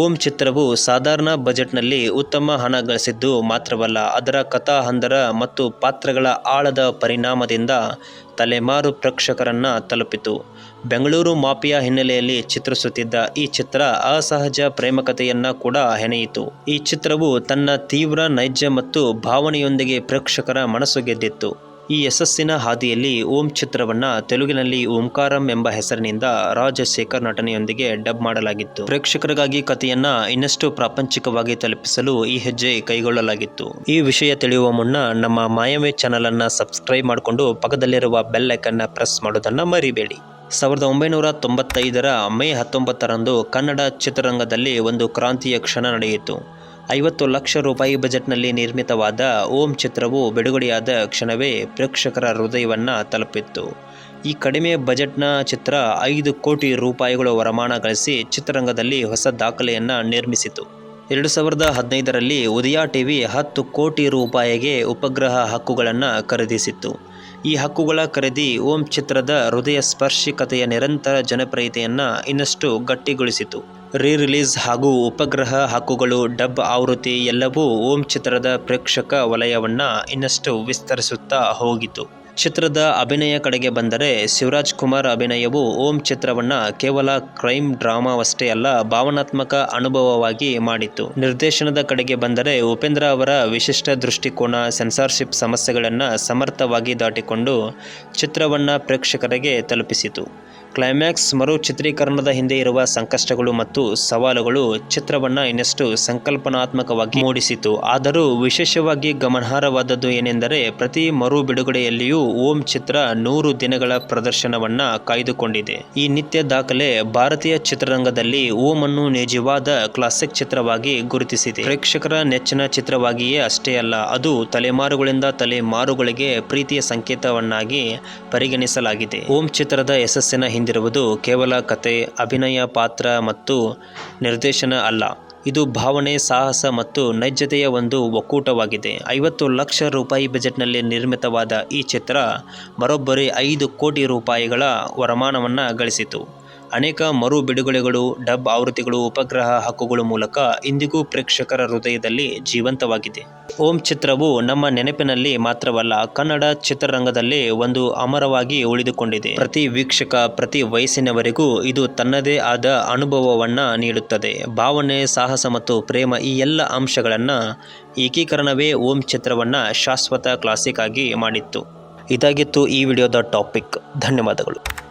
ಓಂ ಚಿತ್ರವು ಸಾಧಾರಣ ಬಜೆಟ್ನಲ್ಲಿ ಉತ್ತಮ ಹಣ ಗಳಿಸಿದ್ದು ಮಾತ್ರವಲ್ಲ, ಅದರ ಕಥಾ ಹಂದರ ಮತ್ತು ಪಾತ್ರಗಳ ಆಳದ ಪರಿಣಾಮದಿಂದ ತಲೆಮಾರು ಪ್ರೇಕ್ಷಕರನ್ನು ತಲುಪಿತು. ಬೆಂಗಳೂರು ಮಾಫಿಯಾ ಹಿನ್ನೆಲೆಯಲ್ಲಿ ಚಿತ್ರಿಸುತ್ತಿದ್ದ ಈ ಚಿತ್ರ ಅಸಹಜ ಪ್ರೇಮಕತೆಯನ್ನು ಕೂಡ ಹೆಣೆಯಿತು. ಈ ಚಿತ್ರವು ತನ್ನ ತೀವ್ರ ನೈಜ ಮತ್ತು ಭಾವನೆಯೊಂದಿಗೆ ಪ್ರೇಕ್ಷಕರ ಮನಸ್ಸು ಗೆದ್ದಿತ್ತು. ಈ ಯಶಸ್ಸಿನ ಹಾದಿಯಲ್ಲಿ ಓಂ ಚಿತ್ರವನ್ನ ತೆಲುಗಿನಲ್ಲಿ ಓಂಕಾರಂ ಎಂಬ ಹೆಸರಿನಿಂದ ರಾಜಶೇಖರ್ ನಟನೆಯೊಂದಿಗೆ ಡಬ್ ಮಾಡಲಾಗಿತ್ತು. ಪ್ರೇಕ್ಷಕರಿಗಾಗಿ ಕಥೆಯನ್ನ ಇನ್ನಷ್ಟು ಪ್ರಾಪಂಚಿಕವಾಗಿ ತಲುಪಿಸಲು ಈ ಹೆಜ್ಜೆ ಕೈಗೊಳ್ಳಲಾಗಿತ್ತು. ಈ ವಿಷಯ ತಿಳಿಯುವ ಮುನ್ನ ನಮ್ಮ ಮಾಯಮೆ ಚಾನಲ್ ಅನ್ನ ಸಬ್ಸ್ಕ್ರೈಬ್ ಮಾಡಿಕೊಂಡು ಪಕ್ಕದಲ್ಲಿರುವ ಬೆಲ್ ಐಕನ್ನ ಪ್ರೆಸ್ ಮಾಡೋದನ್ನ ಮರಿಬೇಡಿ. ಸಾವಿರದ ಒಂಬೈನೂರ ತೊಂಬತ್ತೈದರ ಮೇ ಹತ್ತೊಂಬತ್ತರಂದು ಕನ್ನಡ ಚಿತ್ರರಂಗದಲ್ಲಿ ಒಂದು ಕ್ರಾಂತಿಯ ಕ್ಷಣ ನಡೆಯಿತು. ಐವತ್ತು ಲಕ್ಷ ರೂಪಾಯಿ ಬಜೆಟ್ನಲ್ಲಿ ನಿರ್ಮಿತವಾದ ಓಂ ಚಿತ್ರವು ಬಿಡುಗಡೆಯಾದ ಕ್ಷಣವೇ ಪ್ರೇಕ್ಷಕರ ಹೃದಯವನ್ನು ತಲುಪಿತ್ತು. ಈ ಕಡಿಮೆ ಬಜೆಟ್ನ ಚಿತ್ರ ಐದು ಕೋಟಿ ರೂಪಾಯಿಗಳು ವರಮಾನ ಗಳಿಸಿ ಚಿತ್ರರಂಗದಲ್ಲಿ ಹೊಸ ದಾಖಲೆಯನ್ನು ನಿರ್ಮಿಸಿತು. ಎರಡು ಸಾವಿರದ ಹದಿನೈದರಲ್ಲಿ ಉದಯ ಟಿವಿ ಹತ್ತು ಕೋಟಿ ರೂಪಾಯಿಗೆ ಉಪಗ್ರಹ ಹಕ್ಕುಗಳನ್ನು ಖರೀದಿಸಿತ್ತು. ಈ ಹಕ್ಕುಗಳ ಖರೀದಿ ಓಂ ಚಿತ್ರದ ಹೃದಯ ಸ್ಪರ್ಶಿಕತೆಯ ನಿರಂತರ ಜನಪ್ರಿಯತೆಯನ್ನು ಇನ್ನಷ್ಟು ಗಟ್ಟಿಗೊಳಿಸಿತು. ರೀ ರಿಲೀಸ್ ಹಾಗೂ ಉಪಗ್ರಹ ಹಕ್ಕುಗಳು, ಡಬ್ ಆವೃತ್ತಿ ಎಲ್ಲವೂ ಓಂ ಚಿತ್ರದ ಪ್ರೇಕ್ಷಕ ವಲಯವನ್ನು ಇನ್ನಷ್ಟು ವಿಸ್ತರಿಸುತ್ತಾ ಹೋಗಿತು ಚಿತ್ರದ ಅಭಿನಯ ಕಡೆಗೆ ಬಂದರೆ ಶಿವರಾಜ್ ಕುಮಾರ್ ಅಭಿನಯವು ಓಂ ಚಿತ್ರವನ್ನ ಕೇವಲ ಕ್ರೈಮ್ ಡ್ರಾಮಾವಷ್ಟೇ ಅಲ್ಲ, ಭಾವನಾತ್ಮಕ ಅನುಭವವಾಗಿ ಮಾಡಿತು ನಿರ್ದೇಶನದ ಕಡೆಗೆ ಬಂದರೆ ಉಪೇಂದ್ರ ಅವರ ವಿಶಿಷ್ಟ ದೃಷ್ಟಿಕೋನ, ಸೆನ್ಸಾರ್ಶಿಪ್ ಸಮಸ್ಯೆಗಳನ್ನು ಸಮರ್ಥವಾಗಿ ದಾಟಿಕೊಂಡು ಚಿತ್ರವನ್ನು ಪ್ರೇಕ್ಷಕರಿಗೆ ತಲುಪಿಸಿತು. ಕ್ಲೈಮ್ಯಾಕ್ಸ್ ಮರು ಚಿತ್ರೀಕರಣದ ಹಿಂದೆ ಇರುವ ಸಂಕಷ್ಟಗಳು ಮತ್ತು ಸವಾಲುಗಳು ಚಿತ್ರವನ್ನ ಇನ್ನಷ್ಟು ಸಂಕಲ್ಪನಾತ್ಮಕವಾಗಿ ಮೂಡಿಸಿತು. ಆದರೂ ವಿಶೇಷವಾಗಿ ಗಮನಾರ್ಹವಾದದ್ದು ಏನೆಂದರೆ ಪ್ರತಿ ಮರು ಬಿಡುಗಡೆಯಲ್ಲಿಯೂ ಓಂ ಚಿತ್ರ ನೂರು ದಿನಗಳ ಪ್ರದರ್ಶನವನ್ನ ಕಾಯ್ದುಕೊಂಡಿದೆ. ಈ ನಿತ್ಯ ದಾಖಲೆ ಭಾರತೀಯ ಚಿತ್ರರಂಗದಲ್ಲಿ ಓಂ ಅನ್ನು ನಿಜವಾದ ಕ್ಲಾಸಿಕ್ ಚಿತ್ರವಾಗಿ ಗುರುತಿಸಿದೆ. ಪ್ರೇಕ್ಷಕರ ನೆಚ್ಚಿನ ಚಿತ್ರವಾಗಿಯೇ ಅಷ್ಟೇ ಅಲ್ಲ, ಅದು ತಲೆಮಾರುಗಳಿಂದ ತಲೆಮಾರುಗಳಿಗೆ ಪ್ರೀತಿಯ ಸಂಕೇತವನ್ನಾಗಿ ಪರಿಗಣಿಸಲಾಗಿದೆ. ಓಂ ಚಿತ್ರದ ಯಶಸ್ಸಿನ ಹಿಂದಿರುವುದು ಕೇವಲ ಕತೆ, ಅಭಿನಯ ಪಾತ್ರ ಮತ್ತು ನಿರ್ದೇಶನ ಅಲ್ಲ. ಇದು ಭಾವನೆ, ಸಾಹಸ ಮತ್ತು ನೈಜತೆಯ ಒಂದು ಒಕ್ಕೂಟವಾಗಿದೆ. ಐವತ್ತು ಲಕ್ಷ ರೂಪಾಯಿ ಬಜೆಟ್ನಲ್ಲಿ ನಿರ್ಮಿತವಾದ ಈ ಚಿತ್ರ ಬರೋಬ್ಬರಿ ಐದು ಕೋಟಿ ರೂಪಾಯಿಗಳ ವರಮಾನವನ್ನು ಗಳಿಸಿತು. ಅನೇಕ ಮರು ಬಿಡುಗಡೆಗಳು, ಡಬ್ ಆವೃತ್ತಿಗಳು, ಉಪಗ್ರಹ ಹಕ್ಕುಗಳ ಮೂಲಕ ಇಂದಿಗೂ ಪ್ರೇಕ್ಷಕರ ಹೃದಯದಲ್ಲಿ ಜೀವಂತವಾಗಿದೆ. ಓಂ ಚಿತ್ರವು ನಮ್ಮ ನೆನಪಿನಲ್ಲಿ ಮಾತ್ರವಲ್ಲ, ಕನ್ನಡ ಚಿತ್ರರಂಗದಲ್ಲಿ ಒಂದು ಅಮರವಾಗಿ ಉಳಿದುಕೊಂಡಿದೆ. ಪ್ರತಿ ವೀಕ್ಷಕ, ಪ್ರತಿ ವಯಸ್ಸಿನವರೆಗೂ ಇದು ತನ್ನದೇ ಆದ ಅನುಭವವನ್ನ ನೀಡುತ್ತದೆ. ಭಾವನೆ, ಸಾಹಸ ಮತ್ತು ಪ್ರೇಮ ಈ ಎಲ್ಲ ಅಂಶಗಳನ್ನು ಏಕೀಕರಣವೇ ಓಂ ಚಿತ್ರವನ್ನ ಶಾಶ್ವತ ಕ್ಲಾಸಿಕ್ ಆಗಿ ಮಾಡಿತ್ತು. ಇದಾಗಿತ್ತು ಈ ವಿಡಿಯೋದ ಟಾಪಿಕ್. ಧನ್ಯವಾದಗಳು.